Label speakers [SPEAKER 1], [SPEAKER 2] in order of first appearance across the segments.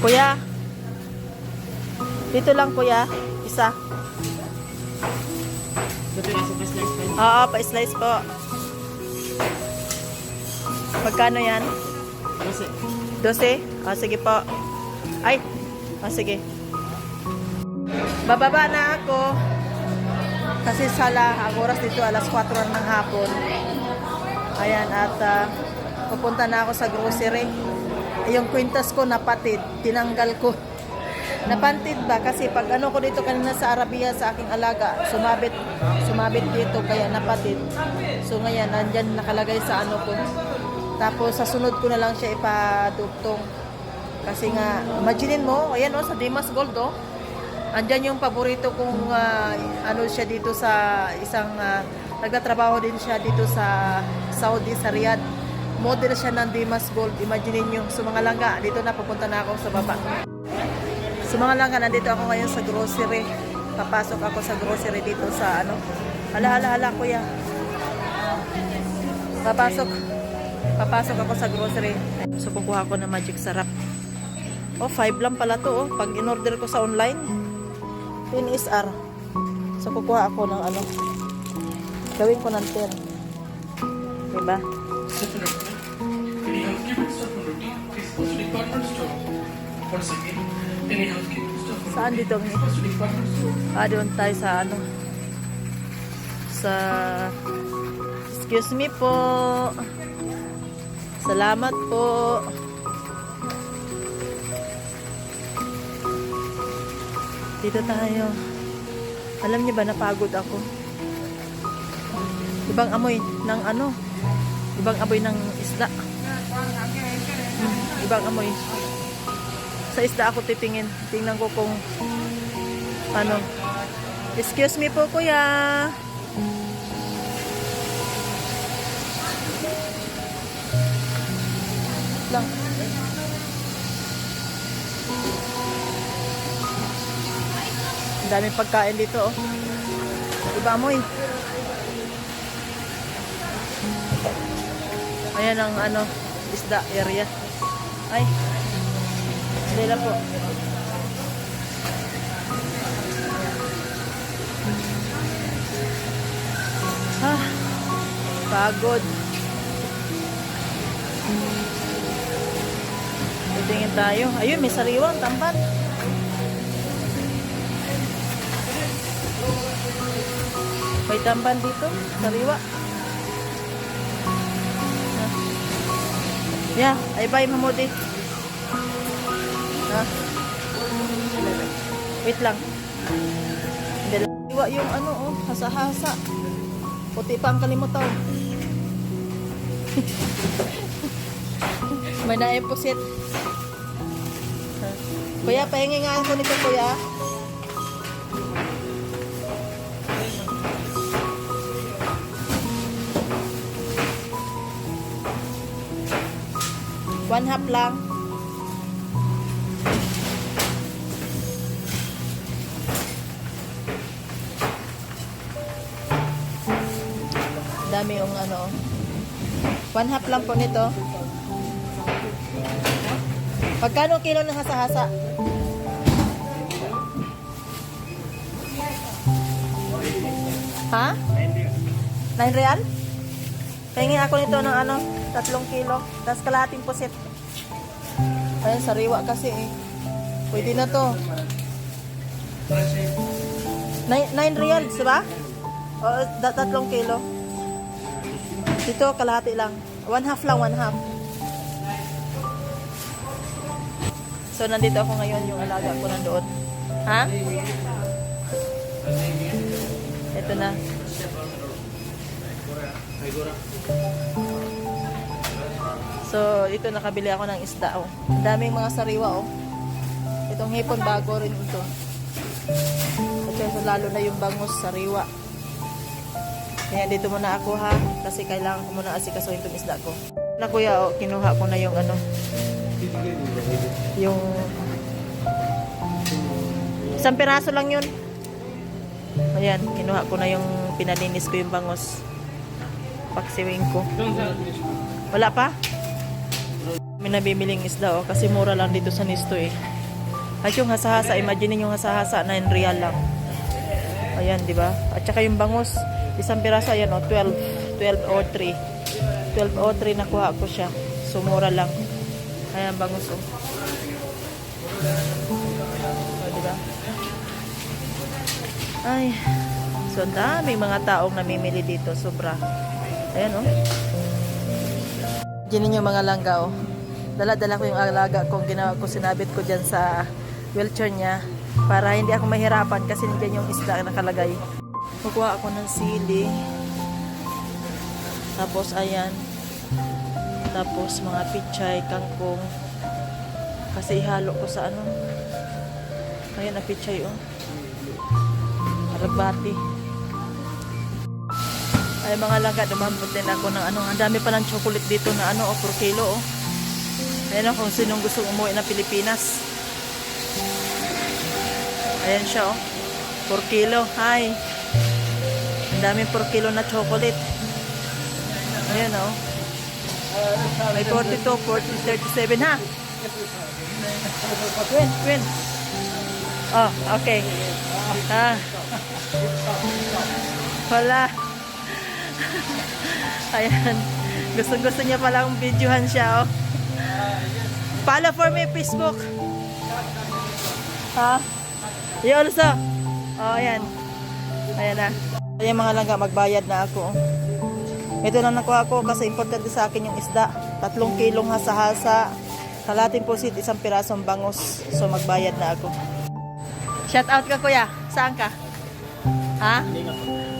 [SPEAKER 1] Kuya. Dito lang kuya. Isa. Oo, pa-slice po. Magkano yan?
[SPEAKER 2] Kasi,
[SPEAKER 1] 12? O, sige po. Ay, o, sige. Bababa na ako. Kasi sala, ang oras dito alas 4 ng hapon. Ayan, at ah, pupunta na ako sa grocery. Yung kwintas ko napatid, tinanggal ko. Napantid ba? Kasi pag ano ko dito kanina sa Arabia sa aking alaga, sumabit, sumabit dito kaya napatid. So ngayon, nandyan nakalagay sa ano ko. Tapos sa sunod ko na lang siya ipadugtong. Kasi nga, imaginin mo, ayan o, sa Dimas Gold o. Andyan yung paborito kong ah, ano siya dito sa isang ah, nagtatrabaho din siya dito sa Saudi, sa Riyadh. Model siya ng Dimas Gold. Imaginin nyo, sa mga langga, dito na pupunta na ako sa baba. Sa mga langga, nandito ako ngayon sa grocery. Papasok ako sa grocery dito sa ano. Hala, hala, hala, kuya. Papasok. Papasok ako sa grocery. So, kukuha ko ng magic sarap. Oh, 5 lang pala to, oh. Pag in-order ko sa online, 10 is R. So, kukuha ako ng ano. Gawin ko ng 10. Diba?
[SPEAKER 3] Any housekeeping stuff routine? Please go to department store. Once again, any housekeeping stuff on
[SPEAKER 1] Saan dito?
[SPEAKER 3] Department store.
[SPEAKER 1] Ah, doon tayo sa ano. Sa... Excuse me po. Salamat po. Dito tayo. Alam niyo ba, napagod ako. Ibang amoy ng ano? Ibang amoy ng isda. Hmm, ibang amoy. Sa isda ako titingin. Tingnan ko kung ano. Excuse me po, kuya. Lang. Ang daming pagkain dito, oh. Iba mo, eh. Ayan ang ano, isda area. Ay. Hindi lang po. Ah, pagod. Titingin tayo. Ayun, may sariwang tamban. May tamban dito, sariwa. Ah. Yeah, ay bye mamudi. Ha? Wait lang. Sariwa yung ano, oh, hasa-hasa. Puti pa ang kalimutan. May na-imposit. Kuya, pahingi nga ako nito, kuya. One half lang. Dami yung ano. One half lang po nito. Pagkano kilo ng hasa-hasa? Ha? 9 real? Pahingi ako nito ng ano, tatlong kilo. Tapos kalahating pusit. Ayun, sariwa kasi eh. Pwede na to. 9 real, diba? O, da- tatlong kilo. Dito, kalahati lang. One half lang, one half. So, nandito ako ngayon yung alaga ko nandoon. Ha? Ito na. So, ito nakabili ako ng isda, oh. Daming mga sariwa, oh. Itong hipon bago rin ito. Ito, so, lalo na yung bangus sariwa. Kaya dito muna ako ha, kasi kailangan ko muna asikasuhin itong isda ko. Na kuya, oh, kinuha ko na yung ano, yung isang piraso lang yun. Ayan, kinuha ko na yung pinalinis ko yung bangus. Paksiwing ko. Wala pa? May nabibiling isda oh, kasi mura lang dito sa Nisto eh. At yung hasa-hasa, imagine yung hasa-hasa na in real lang. Ayan, di ba? At saka yung bangus, isang piraso, ayan oh, 12, 12 or 3. 12 or 3 nakuha ko siya. So, mura lang. Ayan, bangus oh. Oh, di ba? Ay, so daming mga taong namimili dito, sobra. Ayan oh. Diyan ninyo mga langga oh. Dala-dala ko yung alaga kong ginawa ko, sinabit ko dyan sa wheelchair niya para hindi ako mahirapan kasi nandiyan yung isda nakalagay. Kukuha ako ng sili. Tapos ayan. Tapos mga pichay, kangkong. Kasi ihalo ko sa ano. Ayan na pichay oh. Aragbati. Ay mga langga, dumambot din ako ng ano. Ang dami pa ng chocolate dito na ano, oh, kilo oh. Ayan o, kung sinong gusto umuwi ng Pilipinas. Ayan siya oh. 4 kilo. Hi. Ang dami 4 kilo na chocolate. Ayan oh. May 42, 40, 37 ha. Win, win. Oh, okay. Ah. Wala. Ayan. Gusto-gusto niya palang videohan siya, oh. Follow for me Facebook. Ha? You also. Oh, ayan. Ayan na. Ayan mga langga, magbayad na ako. Ito na nakuha ko kasi importante sa akin yung isda. Tatlong kilong hasa-hasa. Kalating pusit, isang pirasong bangus. So magbayad na ako. Shout out ka kuya. Saan ka? Ha?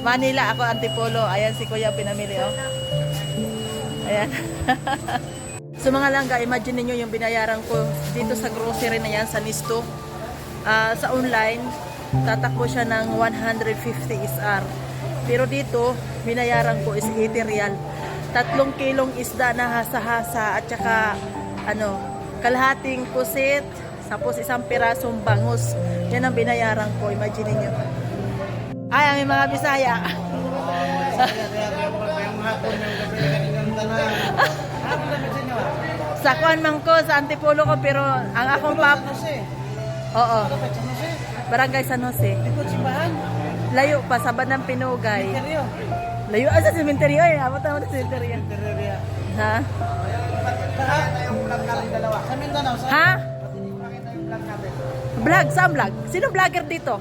[SPEAKER 1] Manila. Ako Antipolo. Ayan si kuya pinamili oh. Ayan. So mga langga, imagine niyo yung binayaran ko dito sa grocery na yan sa Nisto. Ah, sa online, tatakbo siya ng 150 SR. Pero dito, binayaran ko is 80 real. Tatlong kilong isda na hasa-hasa at saka ano, kalahating pusit, tapos isang pirasong bangus. Yan ang binayaran ko, imagine niyo. Ay, ang mga Bisaya. Sa kuan man ko, sa Antipolo ko, pero ang akong pap... Oo. Barangay San Jose. Layo pa, sa Bandang Pinugay. Layo ah, sa sementeryo eh. Abot naman sa sementeryo. Ha? Ha? Vlog? Saan vlog? Sino vlogger dito?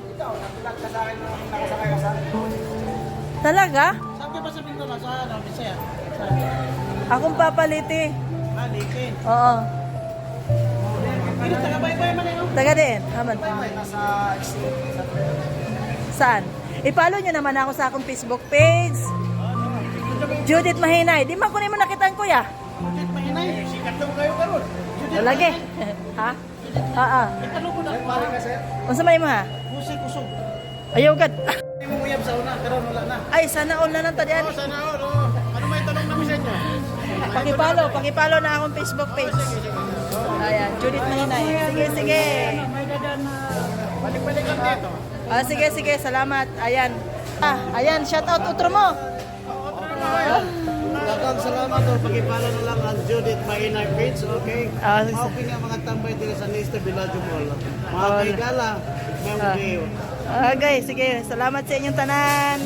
[SPEAKER 1] Talaga?
[SPEAKER 2] Saan ka ba sa Mindoro? Sa ano, Bisaya?
[SPEAKER 1] Akong papaliti.
[SPEAKER 2] Ah, Liki.
[SPEAKER 1] Oo.
[SPEAKER 2] Pero taga-baybay man yun.
[SPEAKER 1] Taga din. Haman.
[SPEAKER 2] Nasa
[SPEAKER 1] Saan? I-follow nyo naman ako sa akong Facebook page. Judith Mahinay. Di man ko mo nakita ang kuya.
[SPEAKER 2] Judith Mahinay. Sikat daw kayo karon. Judith
[SPEAKER 1] Lagi. ha? Ha,
[SPEAKER 2] Ano ko na? Pare ka sir.
[SPEAKER 1] Unsa may mo ha?
[SPEAKER 2] Musik kusog.
[SPEAKER 1] Ayaw gad.
[SPEAKER 2] Hindi mo uyab sa una, wala na.
[SPEAKER 1] Ay, sana all na lang to diyan.
[SPEAKER 2] Sana all,
[SPEAKER 1] Pakipalo, pakipalo na akong Facebook page. Ayan, Judith Mahinay. Sige, sige.
[SPEAKER 2] Balik-balikan dito.
[SPEAKER 1] Ah, sige, sige, salamat. Ayan. Ah, ayan, shout out utro mo.
[SPEAKER 2] Dagang salamat o pagkipala na lang ang Judith Mahinay page, okay?
[SPEAKER 1] Ah,
[SPEAKER 2] Okay nga mga tambay dito sa Nista Villaggio Mall. Mga kaigala, may
[SPEAKER 1] Ah.
[SPEAKER 2] mga
[SPEAKER 1] Okay, sige. Salamat sa inyong tanan.